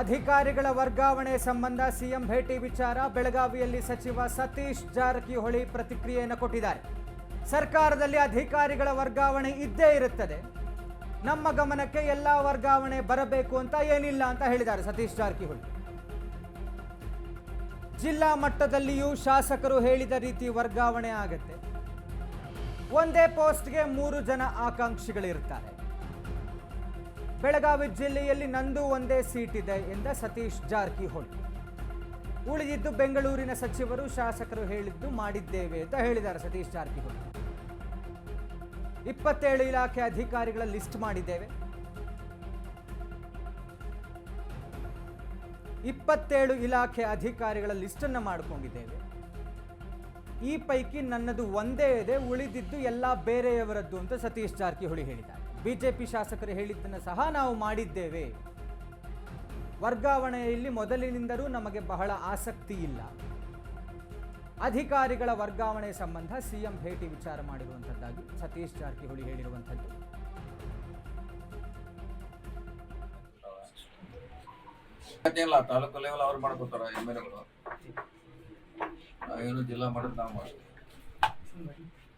ಅಧಿಕಾರಿಗಳ ವರ್ಗಾವಣೆ ಸಂಬಂಧ ಸಿಎಂ ಭೇಟಿ ವಿಚಾರ ಬೆಳಗಾವಿಯಲ್ಲಿ ಸಚಿವ ಸತೀಶ್ ಜಾರಕಿಹೊಳಿ ಪ್ರತಿಕ್ರಿಯೆಯನ್ನು ಕೊಟ್ಟಿದ್ದಾರೆ. ಸರ್ಕಾರದಲ್ಲಿ ಅಧಿಕಾರಿಗಳ ವರ್ಗಾವಣೆ ಇದ್ದೇ ಇರುತ್ತದೆ. ನಮ್ಮ ಗಮನಕ್ಕೆ ಎಲ್ಲ ವರ್ಗಾವಣೆ ಬರಬೇಕು ಅಂತ ಏನಿಲ್ಲ ಅಂತ ಹೇಳಿದ್ದಾರೆ ಸತೀಶ್ ಜಾರಕಿಹೊಳಿ. ಜಿಲ್ಲಾ ಮಟ್ಟದಲ್ಲಿಯೂ ಶಾಸಕರು ಹೇಳಿದ ರೀತಿ ವರ್ಗಾವಣೆ ಆಗುತ್ತೆ. ಒಂದೇ ಪೋಸ್ಟ್ಗೆ ಮೂರು ಜನ ಆಕಾಂಕ್ಷಿಗಳಿರ್ತಾರೆ ಬೆಳಗಾವಿ ಜಿಲ್ಲೆಯಲ್ಲಿ ನಂದು ಒಂದೇ ಸೀಟ್ ಇದೆ ಎಂದ ಸತೀಶ್ ಜಾರಕಿಹೊಳಿ. ಉಳಿದಿದ್ದು ಬೆಂಗಳೂರಿನ ಸಚಿವರು, ಶಾಸಕರು ಹೇಳಿದ್ದು ಮಾಡಿದ್ದೇವೆ ಅಂತ ಹೇಳಿದ್ದಾರೆ ಸತೀಶ್ ಜಾರಕಿಹೊಳಿ. ಇಪ್ಪತ್ತೇಳು ಇಲಾಖೆ ಅಧಿಕಾರಿಗಳ ಲಿಸ್ಟ್ ಮಾಡಿದ್ದೇವೆ. ಇಪ್ಪತ್ತೇಳು ಇಲಾಖೆ ಅಧಿಕಾರಿಗಳ ಲಿಸ್ಟನ್ನು ಮಾಡಿಕೊಂಡಿದ್ದೇವೆ. ಈ ಪೈಕಿ ನನ್ನದು ಒಂದೇ ಇದೆ, ಉಳಿದಿದ್ದು ಎಲ್ಲ ಬೇರೆಯವರದ್ದು ಅಂತ ಸತೀಶ್ ಜಾರಕಿಹೊಳಿ ಹೇಳಿದ್ದಾರೆ. ಬಿಜೆಪಿ ಶಾಸಕರು ಹೇಳಿದ್ದನ್ನು ಸಹ ನಾವು ಮಾಡಿದ್ದೇವೆ. ವರ್ಗಾವಣೆಯಲ್ಲಿ ಮೊದಲಿನಿಂದಲೂ ನಮಗೆ ಬಹಳ ಆಸಕ್ತಿ ಇಲ್ಲ. ಅಧಿಕಾರಿಗಳ ವರ್ಗಾವಣೆ ಸಂಬಂಧ ಸಿಎಂ ಭೇಟಿ ವಿಚಾರ ಮಾಡಿರುವಂಥದ್ದಾಗಿ ಸತೀಶ್ ಜಾರಕಿಹೊಳಿ ಹೇಳಿರುವಂಥದ್ದು. ಇಲ್ಲ ತಾಲೂಕು ಲೆವೆಲ್ ಅವ್ರು ಮಾಡ್ಕೋತಾರ ಎಂ ಎಲ್ ಎಗಳು ಏನು ಜಿಲ್ಲಾ ನಾವು ಮಾಡ್ತೀವಿ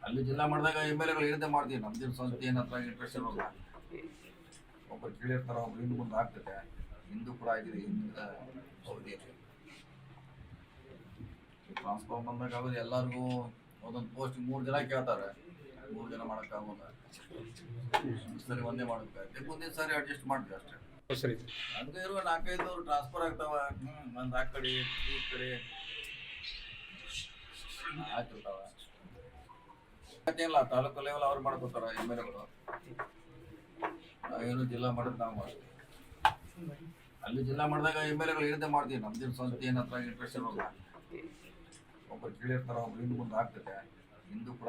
ಅಲ್ಲಿ ಜಿಲ್ಲಾ ಮಾಡಿದಾಗ ಎಂ ಎಲ್ ಎಗಳು ಮಾಡ್ತೀವಿ ನಮ್ದು ಸ್ವಂತ ಏನ್ ಇಂಟ್ರೆಸ್ಟ್ ಇರೋಲ್ಲ. ಒಬ್ಬರು ಕೇಳಿರ್ತಾರ, ಒಬ್ರು ಹಿಂದೆ ಮುಂದೆ ಆಗ್ತದೆ. ಹಿಂದೂ ಕೂಡ ಆಗಿದೆ, ಹಿಂದ ಹೌದಿ ಟ್ರಾನ್ಸ್ಫಾರ್ಮ್ ಬಂದಾಗ ಎಲ್ಲರಿಗೂ ಒಂದೊಂದು ಪೋಸ್ಟ್ ಮೂರು ಜನ ಕೇಳ್ತಾರೆ. ಮೂರು ಜನ ಮಾಡೋಕ್ಕಾಗೋಲ್ಲ ಸರಿ ಒಂದೇ ಮಾಡೋಕ್ಕಾಗುತ್ತೆ ಮುಂದಿನ ಸಾರಿ ಅಡ್ಜಸ್ಟ್ ಮಾಡ್ತೀವಿ ಅಷ್ಟೇ. ಅದಕ್ಕೆ ಇರುವ ನಾಲ್ಕೈದು ಟ್ರಾನ್ಸ್ಫರ್ ಆಗ್ತಾವ. ಹ್ಮ್ ಒಂದ್ ಆ ಕಡೆ, ಈ ಕಡೆ. ಆಗ್ತಿರ್ತಾವ ಇಲ್ಲ, ತಾಲೂಕು ಲೆವೆಲ್ ಅವ್ರು ಮಾಡ್ಕೋತಾರ ಎಂ ಎಲ್ ಎಗಳು ಏನು ಜಿಲ್ಲಾ ಮಾಡೋದು ನಾವು ಅಲ್ಲಿ ಜಿಲ್ಲಾ ಮಾಡಿದಾಗ ಎಂ ಎಲ್ ಎಗಳು ಇರದೆ ಮಾಡ್ತೀವಿ, ನಮ್ದೇನು ಸ್ವಂತ ಏನು ಹತ್ರ ಇಂಟ್ರೆಸ್ಟ್ ಇರೋಲ್ಲ. ಒಬ್ಬರು ಕೇಳಿರ್ತಾರ, ಒಬ್ರು ಹಿಂದೆ ಮುಂದೆ ಆಗ್ತದೆ, ಹಿಂದೂ ಕೂಡ